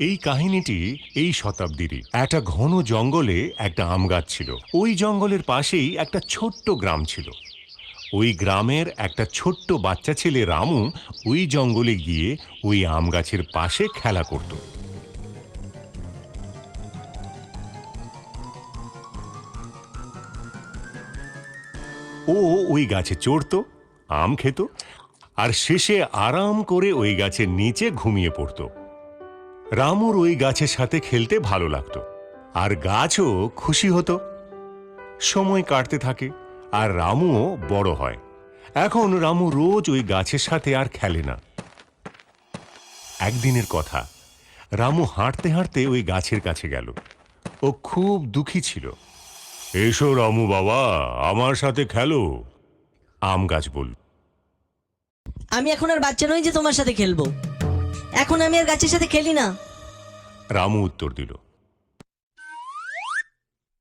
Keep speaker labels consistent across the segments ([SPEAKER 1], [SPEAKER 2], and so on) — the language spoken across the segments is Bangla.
[SPEAKER 1] এই কাহিনীটি এই শতাব্দীরই একটা ঘন জঙ্গলে একটা আম গাছ ছিল। ওই জঙ্গলের পাশেই একটা ছোট্ট গ্রাম ছিল। ওই গ্রামের একটা ছোট্ট বাচ্চা ছেলে রামু ওই জঙ্গলে গিয়ে ওই আম গাছের পাশে খেলা করত। ও ওই গাছে চড়তো, আম খেত, আর শেষে আরাম করে ওই গাছের নিচে ঘুমিয়ে পড়তো। রামুর ওই গাছের সাথে খেলতে ভালো লাগতো। আর গাছও খুশি হতো। সময় কাটতে থাকে আর রামুও বড় হয়। এখন রামু রোজ ওই গাছের সাথে আর খেলে না। একদিনের কথা, রামু হাঁটতে হাঁটতে ওই গাছের কাছে গেল। ও খুব দুঃখী ছিল। এসো রামু বাবা, আমার সাথে খেলো। আম গাছ বলল।
[SPEAKER 2] আমি এখন আর বাচ্চা নই যে তোমার সাথে খেলব। এখন আমি আর গাছের সাথে খেলি না।
[SPEAKER 1] রামু উত্তর দিল।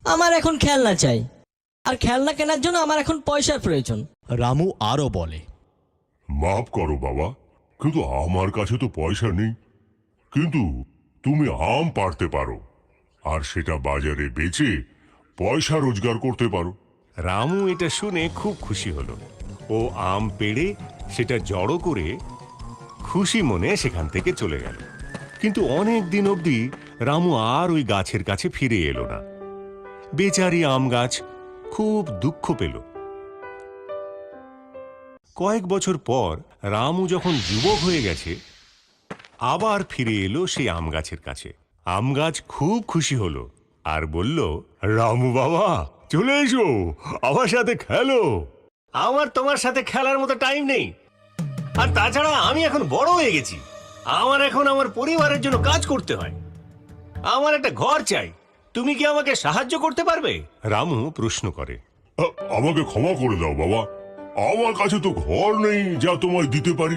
[SPEAKER 2] আমার এখন খেলনা চাই। আর খেলনা কেনার জন্য আমার এখন পয়সার প্রয়োজন।
[SPEAKER 3] রামু আরও বলে
[SPEAKER 4] মাফ করো বাবা কিন্তু আমার কাছে তো পয়সা নেই। কিন্তু তুমি আম পাড়তে পারো আর সেটা বাজারে বেচে পয়সা রোজগার করতে পারো।
[SPEAKER 1] রামু এটা শুনে খুব খুশি হলো। ও আম পেড়ে সেটা জড়ো করে খুশি মনে সেখান থেকে চলে গেল। কিন্তু অনেক দিন অবধি রামু আর ওই গাছের কাছে ফিরে এলো না। বেচারি আম গাছ খুব দুঃখ পেল। কয়েক বছর পর রামু যখন যুবক হয়ে গেছে, আবার ফিরে এলো সেই আম গাছের কাছে। আম গাছ খুব খুশি হলো আর বলল, রামু বাবা, চলে এসো, আমার সাথে খেলো। আমার তোমার সাথে খেলার মতো টাইম নেই। আর তাছাড়া আমি এখন বড় হয়ে গেছি। আমার এখন আমার পরিবারের জন্য কাজ করতে হয়। আমার একটা ঘর চাই। তুমি কি আমাকে সাহায্য করতে পারবে? রামু প্রশ্ন করে।
[SPEAKER 4] আ- আমাকে ক্ষমা করে দাও বাবা। আমার কাছে তো ঘর নেই যা তোমায় দিতে পারি।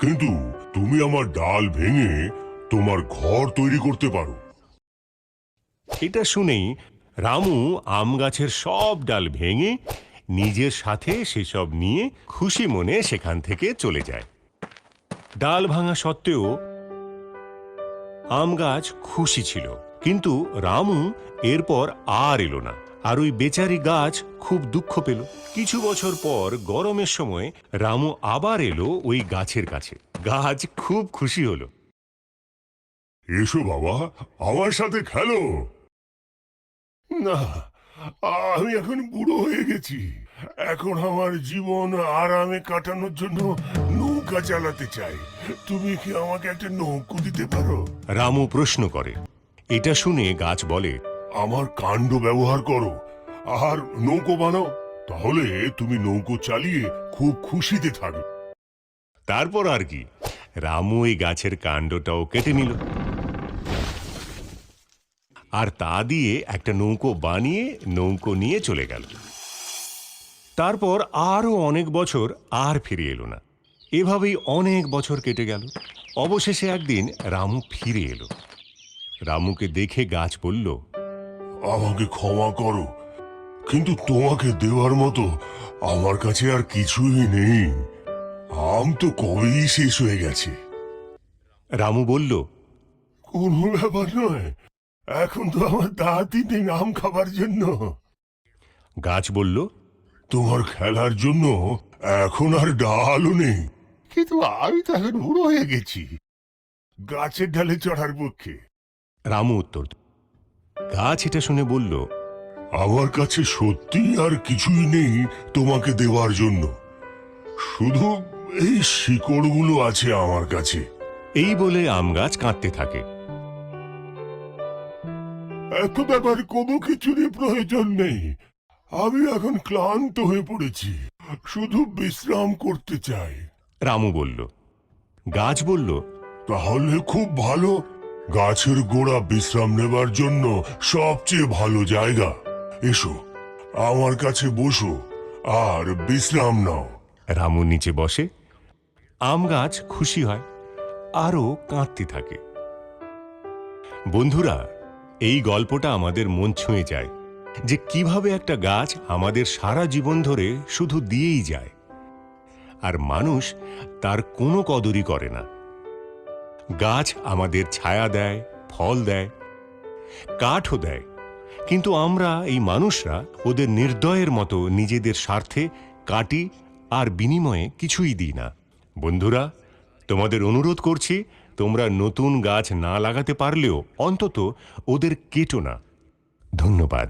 [SPEAKER 4] কিন্তু তুমি আমার ডাল ভেঙে তোমার ঘর তৈরি করতে পারো।
[SPEAKER 1] এটা শুনেই রামু আম গাছের সব ডাল ভেঙে নিজের সাথে সেসব নিয়ে খুশি মনে সেখান থেকে চলে যায়। ডাল ভাঙা সত্ত্বেও আম গাছ খুশি ছিল, কিন্তু রামু এরপর আর এলো না, আর ওই বেচারি গাছ খুব দুঃখ পেল। কিছু বছর পর গরমের সময় রামু আবার এলো ওই গাছের কাছে। গাছ খুব খুশি হলো।
[SPEAKER 4] এসো বাবা, আমার সাথে খেলো। না আমি এখন বুড়ো হয়ে গেছি। এখন আমার জীবন আরামে কাটানোর জন্য নৌকা চালাতে চাই। তুমি কি আমাকে একটা নৌকো দিতে পারো?
[SPEAKER 1] রামু প্রশ্ন করে। এটা শুনে গাছ বলে
[SPEAKER 4] আমার কাণ্ড ব্যবহার করো আর নৌকো বানাও। তাহলে তুমি নৌকো চালিয়ে খুব খুশিতে থাকবে।
[SPEAKER 1] তারপর আর কি রামু এই গাছের কাণ্ডটাও কেটে নিল। আর তা দিয়ে একটা নৌকো বানিয়ে নৌকো নিয়ে চলে গেল। তারপর আরও অনেক বছর আর ফিরে এলো না। এভাবেই অনেক বছর কেটে গেল। অবশেষে একদিন রামু ফিরে এলো। রামুকে দেখে গাছ বলল
[SPEAKER 4] আমাকে ক্ষমা করো কিন্তু তোমাকে দেওয়ার মতো আমার কাছে আর কিছুই নেই। আম তো কবেই শেষ হয়ে গেছে।
[SPEAKER 1] রামু বলল
[SPEAKER 4] কোনো ব্যাপার নয়। এখন তো আমার দাঁতই নেই আম খাবার জন্য।
[SPEAKER 1] গাছ বলল
[SPEAKER 4] তোমার খেলার জন্য এখন আর ডালও নেই। কিন্তু আমি তো এখন বুড়ো হয়ে গেছি। গাছের ডালে চড়ার পক্ষে।
[SPEAKER 1] রামু উত্তর গাছ এটা শুনে বলল
[SPEAKER 4] আমার কাছে সত্যি আর কিছুই নেই তোমাকে দেওয়ার জন্য। শুধু এই শিকড়গুলো আছে আমার কাছে।
[SPEAKER 1] এই বলে আম গাছ কাঁদতে থাকে।
[SPEAKER 4] এত ব্যাপার কোনো কিছুরই প্রয়োজন নেই। আমি এখন ক্লান্ত হয়ে পড়েছি। শুধু বিশ্রাম করতে চাই।
[SPEAKER 1] রামু বলল। গাছ বলল
[SPEAKER 4] তাহলে খুব ভালো। গাছের গোড়া বিশ্রাম নেবার জন্য সবচেয়ে ভালো জায়গা। এসো আমার কাছে বসো আর বিশ্রাম নাও।
[SPEAKER 1] রামু নিচে বসে। আম গাছ খুশি হয় আরও কাঁদতে থাকে। বন্ধুরা এই গল্পটা আমাদের মন ছুঁয়ে যায় যে কীভাবে একটা গাছ আমাদের সারা জীবন ধরে শুধু দিয়েই যায়। আর মানুষ তার কোনো কদরই করে না। গাছ আমাদের ছায়া দেয়, ফল দেয়, কাঠও দেয়। কিন্তু আমরা, এই মানুষরা, ওদের নির্দয়ের মতো নিজেদের স্বার্থে কাটি আর বিনিময়ে কিছুই দিই না। বন্ধুরা, তোমাদের অনুরোধ করছি তোমরা নতুন গাছ না লাগাতে পারলেও অন্তত ওদের কেটো না। ধন্যবাদ।